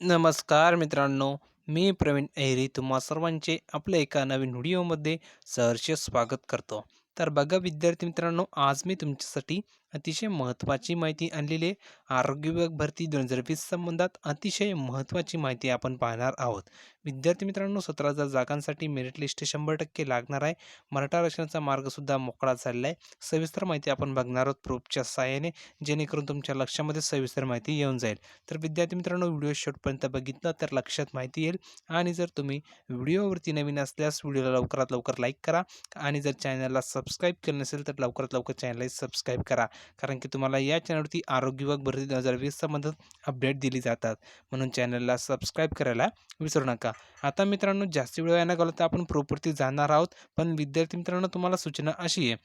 नमस्कार मित्रांनो, मी प्रवीण ऐरी तुम्हा सर्वांचे आपल्या एका नवीन व्हिडिओमध्ये सहर्ष स्वागत करतो. तर बघा विद्यार्थी मित्रांनो, आज मी तुमच्यासाठी अतिशय महत्त्वाची माहिती आणलेली आहे. आरोग्य विभाग भरती 2020 संबंधात अतिशय महत्त्वाची माहिती आपण पाहणार आहोत. विद्यार्थी मित्रांनो, सतरा हजार जागांसाठी मेरिट लिस्ट 100% लागणार आहे. मराठा आरक्षणाचा मार्गसुद्धा मोकळा झालेला आहे. सविस्तर माहिती आपण बघणार आहोत प्रूफच्या सहाय्याने, जेणेकरून तुमच्या लक्षामध्ये सविस्तर माहिती येऊन जाईल. तर विद्यार्थी मित्रांनो, व्हिडिओ शेवटपर्यंत बघितला तर लक्षात माहिती येईल आणि जर तुम्ही व्हिडिओवरती नवीन असल्यास व्हिडिओला लवकरात लवकर लाईक करा आणि जर चॅनलला सबस्क्राईब केलं नसेल तर लवकरात लवकर चॅनलला सबस्क्राईब करा कारण की तुम्हाला या चॅनलवरती आरोग्य विभाग भरती दोन हजार वीस संबंधित अपडेट दिली जातात. म्हणून चॅनलला सबस्क्राईब करायला विसरू नका. आता मित्रांनो जास्त वेळ येणार गेलो तर आपण प्रोपरती जाणार आहोत पण विद्यार्थी मित्रांनो तुम्हाला सूचना अशी आहे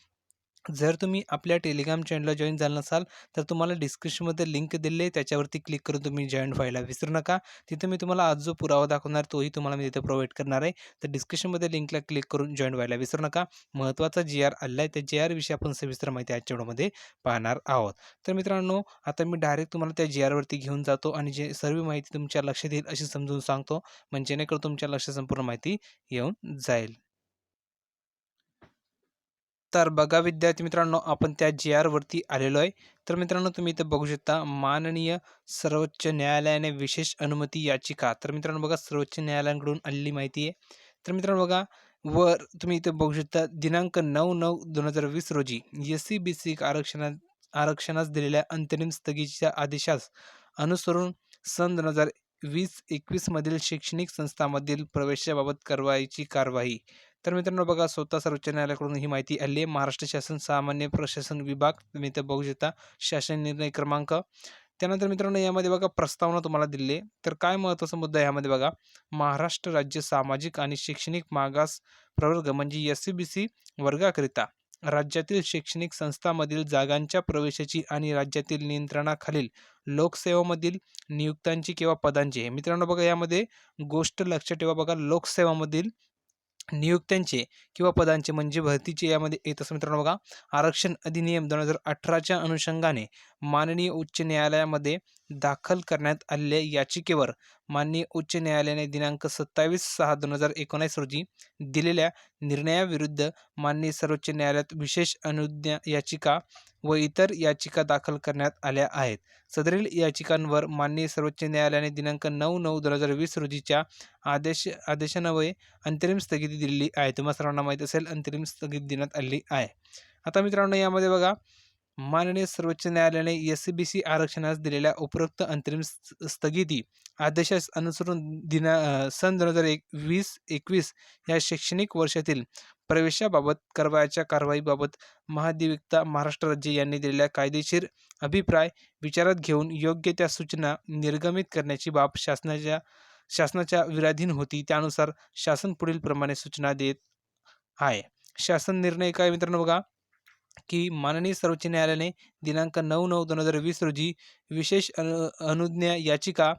जर तुम्ही आपल्या टेलिग्राम चॅनलला जॉईन झालं नसाल तर तुम्हाला डिस्क्रिप्शनमध्ये लिंक दिले आहे. त्याच्यावरती क्लिक करून तुम्ही जॉईन व्हायला विसरू नका. तिथं मी तुम्हाला आज जो पुरावा दाखवणार तोही तुम्हाला मी तिथे प्रोव्हाइड करणार आहे. तर डिस्क्रिप्शनमध्ये लिंकला क्लिक करून जॉईन व्हायला विसरू नका. महत्त्वाचा जी आर आला आहे. त्या जी आरविषयी आपण सविस्तर माहिती आजच्या व्हिडिओमध्ये पाहणार आहोत. तर मित्रांनो आता मी डायरेक्ट तुम्हाला त्या जी आरवरती घेऊन जातो आणि जे सर्व माहिती तुमच्या लक्षात येईल अशी समजून सांगतो. म्हणजे जेणेकरून तुमच्या लक्षात संपूर्ण माहिती येऊन जाईल. तर बघा विद्यार्थी मित्रांनो आपण त्या जी आरवरती आलेलो आहे. तर मित्रांनो तुम्ही इथं बघू शकता माननीय सर्वोच्च न्यायालयाने विशेष अनुमती याचिका. तर मित्रांनो बघा सर्वोच्च न्यायालयाकडून आलेली माहिती आहे. तर मित्रांनो बघा वर तुम्ही इथं बघू शकता दिनांक नऊ नऊ दोन हजार वीस रोजी एस सी बी सी आरक्षणा आरक्षणास दिलेल्या अंतरिम स्थगितीच्या आदेशास अनुसरून सन दोन हजार वीस एकवीसमधील शैक्षणिक संस्थांमधील प्रवेशाबाबत करवायची कारवाई. तर मित्रांनो बघा स्वतः सर्वोच्च न्यायालयाकडून ही माहिती आली आहे. महाराष्ट्र शासन सामान्य प्रशासन विभाग तुम्ही इथं बघू शकता शासन निर्णय क्रमांक. त्यानंतर मित्रांनो यामध्ये बघा प्रस्तावना तुम्हाला दिली तर काय महत्त्वाचा मुद्दा यामध्ये बघा महाराष्ट्र राज्य सामाजिक आणि शैक्षणिक मागास प्रवर्ग म्हणजे एस सी बी सी वर्गाकरिता राज्यातील शैक्षणिक संस्थांमधील जागांच्या प्रवेशाची आणि राज्यातील नियंत्रणाखालील लोकसेवामधील नियुक्तांची किंवा पदांची. मित्रांनो बघा यामध्ये गोष्ट लक्षात ठेवा बघा लोकसेवामधील नियुक्त्यांचे किंवा पदांचे म्हणजे भरतीचे यामध्ये येत असं मित्रांनो बघा. आरक्षण अधिनियम दोन हजार अठराच्या अनुषंगाने माननीय उच्च न्यायालयामध्ये दाखल करण्यात आलेल्या याचिकेवर माननीय उच्च न्यायालयाने दिनांक सत्तावीस सहा दोन हजार एकोणीस रोजी दिलेल्या निर्णयाविरुद्ध माननीय सर्वोच्च न्यायालयात विशेष अनुज्ञा याचिका व इतर याचिका दाखल करण्यात आल्या आहेत. सदरील याचिकांवर माननीय सर्वोच्च न्यायालयाने दिनांक नऊ नऊ दोन हजार वीस रोजीच्या आदेश आदेशान्वये अंतरिम स्थगिती दिलेली आहे. तुम्हाला सर्वांना माहीत असेल अंतरिम स्थगिती देण्यात आलेली आहे. आता मित्रांनो यामध्ये बघा माननीय सर्वोच्च न्यायालयाने एस सी बी सी आरक्षणास दिलेल्या उपरोक्त अंतरिम स्थगिती आदेशास अनुसरून दिना सन दोन हजार एक वीस एकवीस या शैक्षणिक वर्षातील प्रवेशाबाबत करवायच्या कारवाईबाबत महाधिवक्ता महाराष्ट्र राज्य यांनी दिलेल्या कायदेशीर अभिप्राय विचारात घेऊन योग्य त्या सूचना निर्गमित करण्याची बाब शासनाच्या शासनाच्या विराधीन होती. त्यानुसार शासन पुढील प्रमाणे सूचना देत आहे. शासन निर्णय काय मित्रांनो बघा? की माननीय सर्वोच्च न्यायालयाने दिनांक नऊ नऊ दोन हजार वीस रोजी विशेष अनु अनुज्ञा याचिका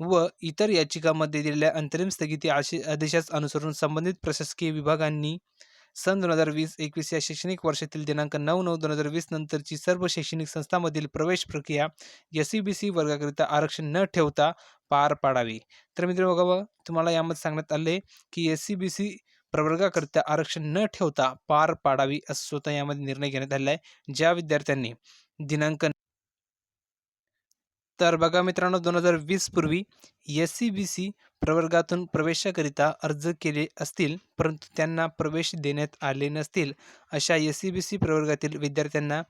व इतर याचिकामध्ये दिलेल्या अंतरिम स्थगिती आशे आदेशास अनुसरून संबंधित प्रशासकीय विभागांनी सन दोन हजार वीस एकवीस या शैक्षणिक वर्षातील दिनांक नऊ नऊ दोन हजार वीस नंतरची सर्व शैक्षणिक संस्थांमधील प्रवेश प्रक्रिया एस सी बी सी वर्गाकरिता आरक्षण न ठेवता पार पाडावी. तर मित्र बघा तुम्हाला यामध्ये सांगण्यात आले की एस सी बी सी प्रवर्गाकरिता आरक्षण न ठेवता पार पाडावी असं स्वतः यामध्ये निर्णय घेण्यात आलेला आहे. ज्या विद्यार्थ्यांनी दिनांक तर बघा मित्रांनो दोन हजार वीस पूर्वी एस सी बी सी प्रवर्गातून प्रवेशाकरिता अर्ज केले असतील परंतु त्यांना प्रवेश देण्यात आले नसतील अशा एस सी बी सी प्रवर्गातील विद्यार्थ्यांना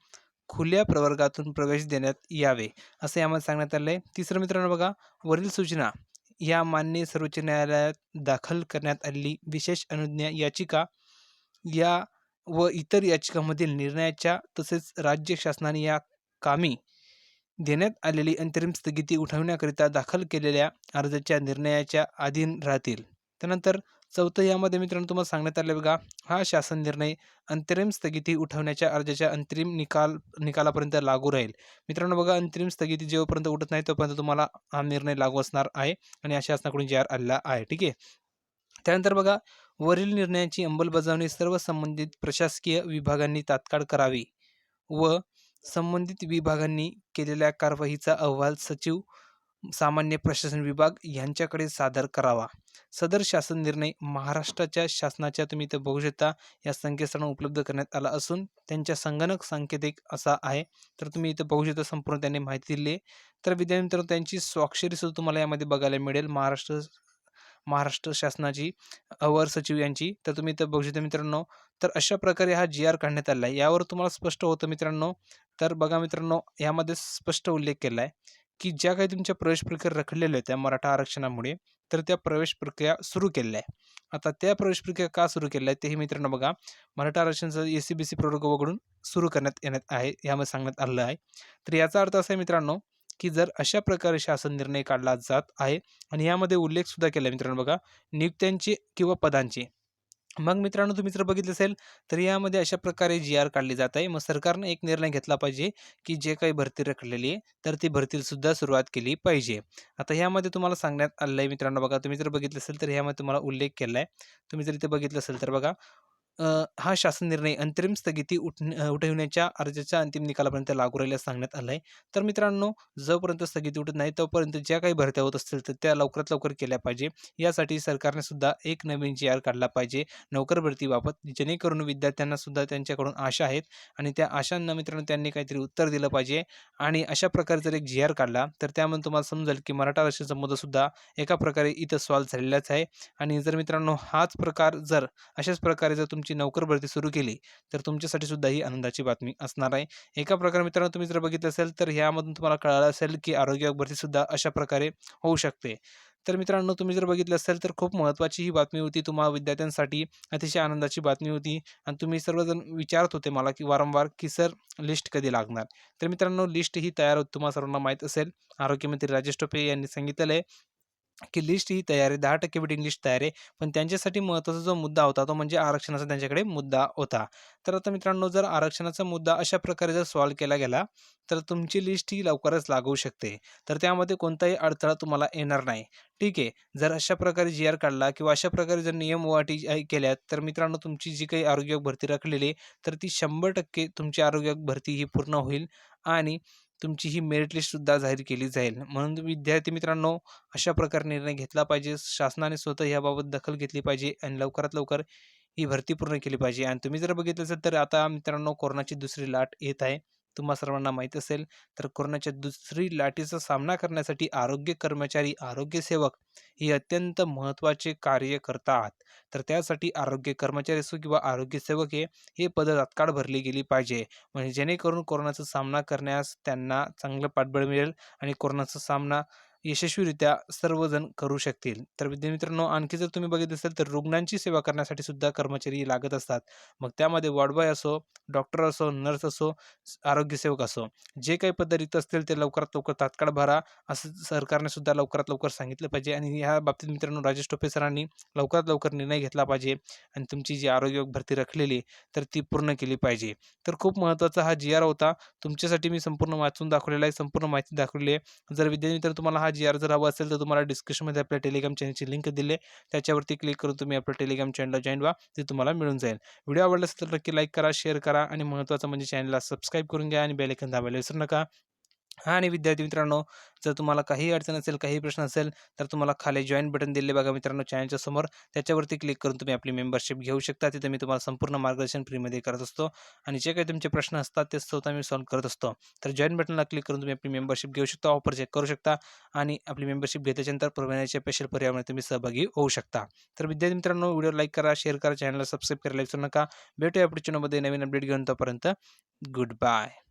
खुल्या प्रवर्गातून प्रवेश देण्यात यावे असं यामध्ये सांगण्यात आलं आहे. तिसरं मित्रांनो बघा वरील सूचना. या मान्य सर्वोच्च न्यायालयात दाखल करण्यात आलेली विशेष अनुज्ञा याचिका या व इतर याचिकांमधील निर्णयाच्या तसेच राज्य शासनाने या कामी देण्यात आलेली अंतरिम स्थगिती उठवण्याकरिता दाखल केलेल्या अर्जाच्या निर्णयाच्या अधीन राहतील. त्यानंतर चौथं यामध्ये मित्रांनो तुम्हाला सांगण्यात आलं बघा हा शासन निर्णय अंतरिम स्थगिती उठवण्याच्या अर्जाच्या अंतरिम निकाल निकालापर्यंत लागू राहील. मित्रांनो बघा अंतरिम स्थगिती जेव्हापर्यंत उठत नाही तोपर्यंत तुम्हाला हा निर्णय लागू असणार आहे आणि या शासनाकडून जाहीर आलेला आहे ठीक आहे? त्यानंतर बघा वरील निर्णयाची अंमलबजावणी सर्व संबंधित प्रशासकीय विभागांनी तात्काळ करावी व संबंधित विभागांनी केलेल्या कारवाईचा अहवाल सचिव सामान्य प्रशासन विभाग यांच्याकडे सादर करावा. सदर शासन निर्णय महाराष्ट्राच्या शासनाच्या तुम्ही इथं बघू शकता या संकेतस्थळावर उपलब्ध करण्यात आला असून त्यांच्या संगणक सांकेतिक असा आहे. तर तुम्ही इथं बघू शकता संपूर्ण त्यांनी माहिती दिली तर विद्यार्थी मित्रांनो त्यांची स्वाक्षरी सुद्धा तुम्हाला यामध्ये बघायला मिळेल. महाराष्ट्र महाराष्ट्र शासनाची अवर सचिव यांची. तर तुम्ही इथं बघू शकता मित्रांनो तर अशा प्रकारे हा जी आर काढण्यात आला आहे. यावर तुम्हाला स्पष्ट होतं मित्रांनो तर बघा मित्रांनो यामध्ये स्पष्ट उल्लेख केला आहे. की ज्या काही तुमच्या प्रवेश प्रक्रिया रखडलेल्या होत्या त्या मराठा आरक्षणामुळे तर त्या प्रवेश प्रक्रिया सुरू केलेल्या आहे आता त्या प्रवेश प्रक्रिया का सुरू केल्या आहेत तेही मित्रांनो बघा मराठा आरक्षणाचं ए सी बी सी वगळून सुरू करण्यात येण्यात आहे यामध्ये सांगण्यात आलं आहे. तर याचा अर्थ असा आहे मित्रांनो की जर अशा प्रकारे शासन निर्णय काढला जात आहे आणि यामध्ये उल्लेख सुद्धा केला मित्रांनो बघा नियुक्त्यांचे किंवा पदांचे. मग मित्रांनो तुम्ही जर बघितलं असेल तर यामध्ये अशा प्रकारे जी आर काढली जात आहे. मग सरकारनं एक निर्णय घेतला पाहिजे की जे काही भरती रखडलेली आहे तर ती भरतीसुद्धा सुरुवात केली पाहिजे. आता ह्यामध्ये तुम्हाला सांगण्यात आलं आहे मित्रांनो बघा तुम्ही जर बघितलं असेल तर ह्यामध्ये तुम्हाला उल्लेख केला आहे तुम्ही जर इथे बघितलं असेल तर बघा हा शासन निर्णय अंतरिम स्थगिती उठ उठविण्याच्या अर्जाच्या अंतिम निकालापर्यंत लागू राहिल्यास सांगण्यात आलं आहे तर मित्रांनो जोपर्यंत स्थगिती उठत नाही तोपर्यंत ज्या काही भरत्या होत असतील तर त्या लवकरात लवकर केल्या पाहिजे. यासाठी सरकारने सुद्धा एक नवीन जी आर काढला पाहिजे. नोकर भरतीबाबत जेणेकरून विद्यार्थ्यांना सुद्धा त्यांच्याकडून आशा आहेत आणि त्या आशांना मित्रांनो त्यांनी काहीतरी उत्तर दिलं पाहिजे. आणि अशा प्रकारे जर एक जी आर काढला तर त्यामध्ये तुम्हाला समजेल की मराठा आरक्षणाचा मुद्दा सुद्धा एका प्रकारे इथं सॉल्व्ह झालेलाच आहे. आणि जर मित्रांनो हाच प्रकार जर अशाच प्रकारे जर तुमची नोकर भरती सुरू केली तर तुमच्यासाठी सुद्धा ही आनंदाची बातमी असणार आहे. एका प्रकारे मित्रांनो तुम्ही जर बघितलं असेल तर ह्यामधून तुम्हाला कळालं असेल की आरोग्य भरती सुद्धा अशा प्रकारे होऊ शकते. तर मित्रांनो तुम्ही जर बघितलं असेल तर खूप महत्त्वाची ही बातमी होती तुम्हाला विद्यार्थ्यांसाठी. अतिशय आनंदाची बातमी होती आणि तुम्ही सर्वजण विचारत होते मला की वारंवार की सर लिस्ट कधी लागणार? तर मित्रांनो लिस्ट ही तयार होती तुम्हाला सर्वांना माहीत असेल. आरोग्यमंत्री राजेश टोपे यांनी सांगितलेलं आहे की लिस्ट ही तयार आहे दहा टक्के वेटिंग लिस्ट तयार आहे. पण त्यांच्यासाठी महत्त्वाचा जो मुद्दा होता तो म्हणजे आरक्षणाचा त्यांच्याकडे मुद्दा होता. तर आता मित्रांनो जर आरक्षणाचा मुद्दा अशा प्रकारे जर सॉल्व्ह केला गेला तर तुमची लिस्ट ही लवकरच लागू शकते. तर त्यामध्ये कोणताही अडथळा तुम्हाला येणार नाही. ठीक आहे. जर अशा प्रकारे जी आर काढला किंवा अशा प्रकारे जर नियम वाटी केल्यात तर मित्रांनो तुमची जी काही आरोग्य भरती राखलेली तर ती शंभर टक्के तुमची आरोग्य भरती ही पूर्ण होईल. आणि तुमची ही मेरिट लिस्टसुद्धा जाहीर केली जाईल. म्हणून विद्यार्थी मित्रांनो अशा प्रकारे निर्णय घेतला पाहिजे. शासनाने स्वतः याबाबत दखल घेतली पाहिजे आणि लवकरात लवकर ही भरती पूर्ण केली पाहिजे. आणि तुम्ही जर बघितलं असेल तर आता मित्रांनो कोरोनाची दुसरी लाट येत आहे. तुम्हा सर्वांना माहीत असेल तर कोरोनाच्या दुसरी लाटेचा सामना करण्यासाठी आरोग्य कर्मचारी आरोग्य सेवक हे अत्यंत महत्त्वाचे कार्य करतात. तर त्यासाठी आरोग्य कर्मचारी असो किंवा आरोग्य सेवक हे हे पद तात्काळ भरली गेली पाहिजे. म्हणजे जेणेकरून कोरोनाचा सामना करण्यास त्यांना चांगलं पाठबळ मिळेल आणि कोरोनाचा सामना यशस्वीरित्या सर्वजण करू शकतील. तर विद्यार्थी मित्रांनो आणखी जर तुम्ही बघित असेल तर रुग्णांची सेवा करण्यासाठी सुद्धा कर्मचारी लागत असतात. मग त्यामध्ये वॉर्डबॉय असो डॉक्टर असो नर्स असो आरोग्यसेवक असो जे काही पद रिक्त असतील ते लवकरात लवकर तात्काळ भरा असं सरकारने सुद्धा लवकरात लवकर सांगितलं पाहिजे. आणि ह्या बाबतीत मित्रांनो राजेश टोपे सरांनी लवकरात लवकर निर्णय घेतला पाहिजे. आणि तुमची जी आरोग्य भरती रखलेली तर ती पूर्ण केली पाहिजे. तर खूप महत्त्वाचा हा जी आर होता. तुमच्यासाठी मी संपूर्ण वाचून दाखवलेला आहे संपूर्ण माहिती दाखवलेली आहे. जर विद्यार्थी मित्र तुम्हाला हा जी अर्ज जर हवा असेल तर तुम्हाला डिस्क्रिप्शनमध्ये आपल्या टेलिग्राम चॅनलची लिंक दिली. त्याच्यावरती क्लिक करून तुम्ही आपल्या टेलिग्राम चॅनलला जॉईन व्हा. ते तुम्हाला मिळून जाईल. व्हिडिओ आवडला असेल तर नक्की लाईक करा शेअर करा आणि महत्त्वाचं म्हणजे चॅनलला सबस्क्राईब करून घ्या आणि बेलेकन दाबायला विसरू नका. आणि विद्यार्थी मित्रांनो जर तुम्हाला काही अडचण असेल काही प्रश्न असेल तर तुम्हाला खाली जॉईन बटन दिले बघा मित्रांनो चॅनलच्या समोर. त्याच्यावरती क्लिक करून तुम्ही आपली मेंबरशिप घेऊ शकता. तिथे मी तुम्हाला संपूर्ण मार्गदर्शन फ्रीमध्ये करत असतो. आणि जे काही तुमचे प्रश्न असतात ते स्वतः मी सॉल्व्ह करत असतो. तर जॉईन बटनला क्लिक करून तुम्ही आपली मेंबरशिप घेऊ शकता ऑफर चेक करू शकता. आणि आपली मेंबरशिप घेतल्याच्यानंतर प्रमाणाच्या स्पेशल पर्यायामध्ये तुम्ही सहभागी होऊ शकता. तर विद्यार्थी मित्रांनो व्हिडिओ लाईक करा शेअर करा चॅनलला सबस्क्राईब करायला विसरू नका. भेटूया पुढच्या नवीन अपडेट घेऊन तोपर्यंत गुड बाय